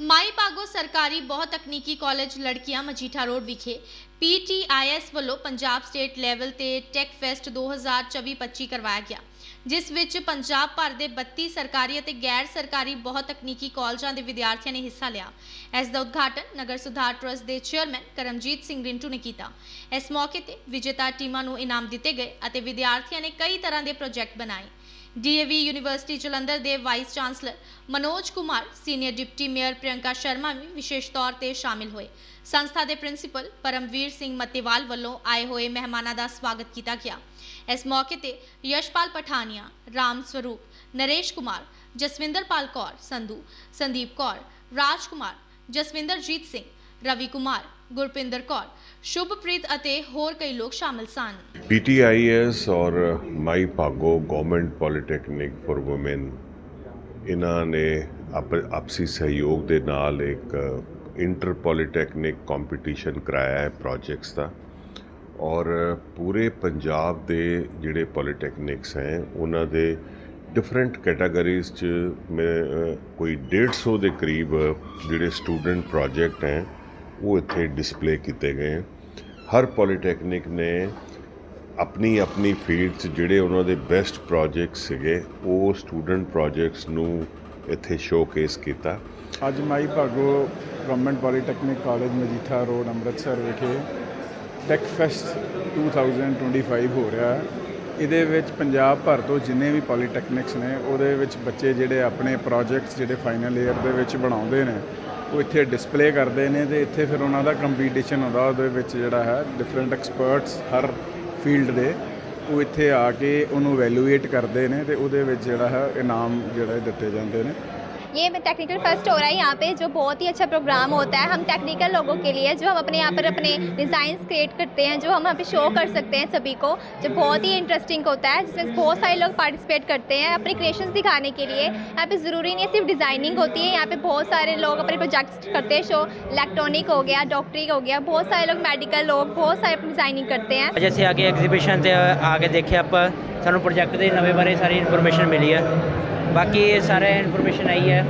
ਮਾਈ ਭਾਗੋ ਸਰਕਾਰੀ ਬਹੁ ਤਕਨੀਕੀ ਕਾਲਜ ਲੜਕੀਆਂ ਮਜੀਠਾ ਰੋਡ ਵਿਖੇ ਪੀਟੀਆਈਐਸ ਵੱਲੋਂ ਪੰਜਾਬ ਸਟੇਟ ਲੈਵਲ ਤੇ ਟੈਕ ਫੈਸਟ 2024-25 ਕਰਵਾਇਆ ਗਿਆ, ਜਿਸ ਵਿੱਚ ਪੰਜਾਬ ਭਰ ਦੇ 32 ਸਰਕਾਰੀ ਅਤੇ ਗੈਰ ਸਰਕਾਰੀ ਬਹੁ ਤਕਨੀਕੀ ਕਾਲਜਾਂ ਦੇ ਵਿਦਿਆਰਥੀਆਂ ਨੇ ਹਿੱਸਾ ਲਿਆ। ਇਸ ਦਾ ਉਦਘਾਟਨ ਨਗਰ ਸੁਧਾਰ ਟਰਸਟ ਦੇ ਚੇਅਰਮੈਨ ਕਰਮਜੀਤ ਸਿੰਘ ਰਿੰਟੂ ਨੇ ਕੀਤਾ। ਇਸ ਮੌਕੇ ਤੇ ਵਿਜੇਤਾ ਟੀਮਾਂ ਨੂੰ ਇਨਾਮ ਦਿੱਤੇ ਗਏ ਅਤੇ ਵਿਦਿਆਰਥੀਆਂ ਨੇ ਕਈ ਤਰ੍ਹਾਂ ਦੇ ਪ੍ਰੋਜੈਕਟ ਬਣਾਏ। ਡੀਏਵੀ ਯੂਨੀਵਰਸਿਟੀ ਜਲੰਧਰ ਦੇ vice chancellor Manoj Kumar, senior deputy mayor Priyanka Sharma ਵੀ ਵਿਸ਼ੇਸ਼ ਤੌਰ ਤੇ ਸ਼ਾਮਿਲ ਹੋਏ। ਸੰਸਥਾ ਦੇ ਪ੍ਰਿੰਸੀਪਲ ਪਰਮਵੀਰ ਸਿੰਘ ਮੱਤੇਵਾਲ ਵੱਲੋਂ ਆਏ ਹੋਏ ਮਹਿਮਾਨਾਂ ਦਾ ਸਵਾਗਤ ਕੀਤਾ ਗਿਆ। ਇਸ ਮੌਕੇ ਤੇ ਯਸ਼ਪਾਲ ਪਠਾਨੀਆ, ਰਾਮ ਸਰੂਪ, ਨਰੇਸ਼ ਕੁਮਾਰ, ਜਸਵਿੰਦਰਪਾਲ ਕੌਰ ਸੰਧੂ, ਸੰਦੀਪ ਕੌਰ ਰਾਜ ਕੁਮਾਰ ਜਸਵਿੰਦਰਜੀਤ ਸਿੰਘ, ਰਵੀ ਕੁਮਾਰ, ਗੁਰਪਿੰਦਰ ਕੌਰ, ਸ਼ੁਭਪ੍ਰੀਤ ਅਤੇ ਹੋਰ ਕਈ ਲੋਕ ਸ਼ਾਮਿਲ ਸਨ। ਪੀਟੀਆਈਐਸ ਔਰ Mai Bhago government polytechnic for women ਇਹਨਾਂ ਨੇ ਆਪਸੀ ਸਹਿਯੋਗ ਦੇ ਨਾਲ ਇੱਕ ਇੰਟਰ ਪੋਲੀਟੈਕਨਿਕ ਕੰਪੀਟੀਸ਼ਨ ਕਰਾਇਆ ਹੈ ਪ੍ਰੋਜੈਕਟਸ ਦਾ। ਔਰ ਪੂਰੇ ਪੰਜਾਬ ਦੇ ਜਿਹੜੇ ਪੋਲੀਟੈਕਨਿਕਸ ਹੈ ਉਹਨਾਂ ਦੇ ਡਿਫਰੈਂਟ ਕੈਟਾਗਰੀਜ਼ ਚ ਮੈਂ ਅ, ਕੋਈ 150 ਦੇ ਕਰੀਬ ਜਿਹੜੇ ਸਟੂਡੈਂਟ ਪ੍ਰੋਜੈਕਟ ਹੈ ਉਹ ਇੱਥੇ ਡਿਸਪਲੇ ਕੀਤੇ ਗਏ ਹਰ ਪੋਲੀਟੈਕਨਿਕ ਨੇ ਆਪਣੀ ਆਪਣੀ ਫੀਲਡ 'ਚ ਜਿਹੜੇ ਉਹਨਾਂ ਦੇ ਬੈਸਟ ਪ੍ਰੋਜੈਕਟਸ ਸੀਗੇ ਉਹ ਸਟੂਡੈਂਟ ਪ੍ਰੋਜੈਕਟਸ ਨੂੰ ਇੱਥੇ ਸ਼ੋਕੇਸ ਕੀਤਾ। ਅੱਜ Mai Bhago government polytechnic college Majitha road Amritsar ਵਿਖੇ ਟੈਕ ਫੈਸਟ 2025 ਹੋ ਰਿਹਾ ਹੈ। ਇਹਦੇ ਵਿੱਚ ਪੰਜਾਬ ਭਰ ਤੋਂ ਜਿੰਨੇ ਵੀ ਪੋਲੀਟੈਕਨਿਕਸ ਨੇ, ਉਹਦੇ ਵਿੱਚ ਬੱਚੇ ਜਿਹੜੇ ਆਪਣੇ ਪ੍ਰੋਜੈਕਟਸ ਜਿਹੜੇ ਫਾਈਨਲ ਈਅਰ ਦੇ ਵਿੱਚ ਬਣਾਉਂਦੇ ਨੇ, ਉਹ ਇੱਥੇ ਡਿਸਪਲੇ ਕਰਦੇ ਨੇ ਤੇ ਇੱਥੇ ਫਿਰ ਉਹਨਾਂ ਦਾ ਕੰਪੀਟੀਸ਼ਨ ਹੁੰਦਾ, ਉਹਦੇ ਵਿੱਚ ਜਿਹੜਾ ਹੈ ਡਿਫਰੈਂਟ ਐਕਸਪਰਟਸ ਹਰ ਫੀਲਡ ਦੇ, ਉਹ ਇੱਥੇ ਆ ਕੇ ਉਹਨੂੰ ਵੈਲੂਏਟ ਕਰਦੇ ਨੇ ਤੇ ਉਹਦੇ ਵਿੱਚ ਜਿਹੜਾ ਹੈ ਇਨਾਮ ਜਿਹੜੇ ਦਿੱਤੇ ਜਾਂਦੇ ਨੇ। ये में टेक्निकल फेस्ट हो रहा है यहाँ पे जो बहुत ही अच्छा प्रोग्राम होता है हम टेक्निकल लोगों के लिए जो हम अपने यहाँ पर अपने डिज़ाइंस क्रिएट करते हैं जो हम यहाँ पे शो कर सकते हैं सभी को जो बहुत ही इंटरेस्टिंग होता है जिसमें बहुत सारे लोग पार्टिसिपेट करते हैं अपने क्रिएशंस दिखाने के लिए यहाँ पे ज़रूरी नहीं है सिर्फ डिज़ाइनिंग होती है यहाँ पे बहुत सारे लोग अपने प्रोजेक्ट्स करते हैं शो इलेक्ट्रॉनिक हो गया डॉक्टरी हो गया बहुत सारे लोग मेडिकल लोग बहुत सारे अपनी डिज़ाइनिंग करते हैं ਅੱਜ ਅਸੀਂ ਆ ਕੇ ਐਗਜ਼ੀਬਿਸ਼ਨ ਤੇ ਆ ਕੇ ਦੇਖਿਆ ਆਪਾਂ ਸਾਨੂੰ ਪ੍ਰੋਜੈਕਟ ਦੇ ਨਵੇਂ ਬਾਰੇ ਸਾਰੀ ਇਨਫੋਰਮੇਸ਼ਨ ਮਿਲੀ ਹੈ ਬਾਕੀ ਇਹ ਸਾਰੇ ਇਨਫੋਰਮੇਸ਼ਨ ਆਈ ਹੈ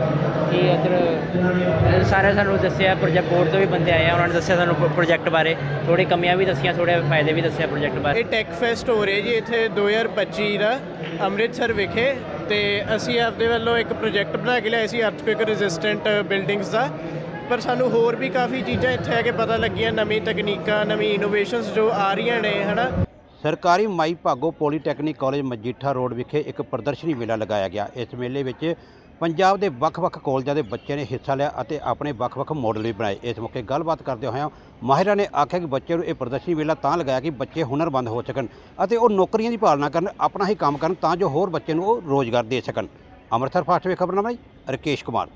ਕਿ ਇੱਧਰ ਸਾਰੇ ਸਾਨੂੰ ਦੱਸਿਆ ਪ੍ਰੋਜੈਕਟ ਬੋਰਡ ਤੋਂ ਵੀ ਬੰਦੇ ਆਏ ਆ, ਉਹਨਾਂ ਨੇ ਦੱਸਿਆ ਸਾਨੂੰ ਪ੍ਰੋਜੈਕਟ ਬਾਰੇ। ਥੋੜੀ ਕਮੀਆਂ ਵੀ ਦੱਸੀਆਂ ਥੋੜੇ ਫਾਇਦੇ ਵੀ ਦੱਸਿਆ ਪ੍ਰੋਜੈਕਟ ਬਾਰੇ। ਇਹ ਟੈਕ ਫੈਸਟ ਹੋ ਰਿਹਾ ਜੀ ਇੱਥੇ 2025 ਦਾ, ਅੰਮ੍ਰਿਤਸਰ ਵਿਖੇ। ਤੇ ਅਸੀਂ ਆਪਦੇ ਵੱਲੋਂ ਇੱਕ ਪ੍ਰੋਜੈਕਟ ਬਣਾ ਕੇ ਲਿਆਏ ਸੀ ਅਰਥਕੁਇਕ ਰੈਜ਼ਿਸਟੈਂਟ ਬਿਲਡਿੰਗਸ ਦਾ। ਪਰ ਸਾਨੂੰ ਹੋਰ ਵੀ ਕਾਫੀ ਚੀਜ਼ਾਂ ਇੱਥੇ ਆ ਕੇ ਪਤਾ ਲੱਗੀਆਂ, ਨਵੀਂ ਤਕਨੀਕਾਂ, ਨਵੀਂ ਇਨੋਵੇਸ਼ਨਸ ਜੋ ਆ ਰਹੀਆਂ ਨੇ, ਹਨਾ। ਸਰਕਾਰੀ Mai Bhago polytechnic college Majitha road ਵਿਖੇ ਇੱਕ ਪ੍ਰਦਰਸ਼ਨੀ ਮੇਲਾ ਲਗਾਇਆ ਗਿਆ। ਇਸ ਮੇਲੇ ਵਿੱਚ ਪੰਜਾਬ ਦੇ ਵੱਖ-ਵੱਖ ਕਾਲਜਾਂ ਦੇ ਬੱਚਿਆਂ ਨੇ ਹਿੱਸਾ ਲਿਆ ਅਤੇ ਆਪਣੇ ਵੱਖ-ਵੱਖ ਮਾਡਲ ਵੀ ਬਣਾਏ। ਇਸ ਮੌਕੇ ਗੱਲਬਾਤ ਕਰਦੇ ਹੋਇਆਂ ਮਾਹਿਰਾਂ ਨੇ ਆਖਿਆ ਕਿ ਬੱਚਿਆਂ ਨੂੰ ਇਹ ਪ੍ਰਦਰਸ਼ਨੀ ਮੇਲਾ ਤਾਂ ਲਗਾਇਆ ਕਿ ਬੱਚੇ ਹੁਨਰਮੰਦ ਹੋ ਸਕਣ ਅਤੇ ਉਹ ਨੌਕਰੀਆਂ ਦੀ ਭਾਲਣਾ ਕਰਨ, ਆਪਣਾ ਹੀ ਕੰਮ ਕਰਨ ਤਾਂ ਜੋ ਹੋਰ ਬੱਚੇ ਨੂੰ ਉਹ ਰੋਜ਼ਗਾਰ ਦੇ ਸਕਣ। ਅੰਮ੍ਰਿਤਸਰ ਫਾਸਟ ਵੇ ਖਬਰਨਾਮਾ ਜੀ ਰਕੇਸ਼ ਕੁਮਾਰ।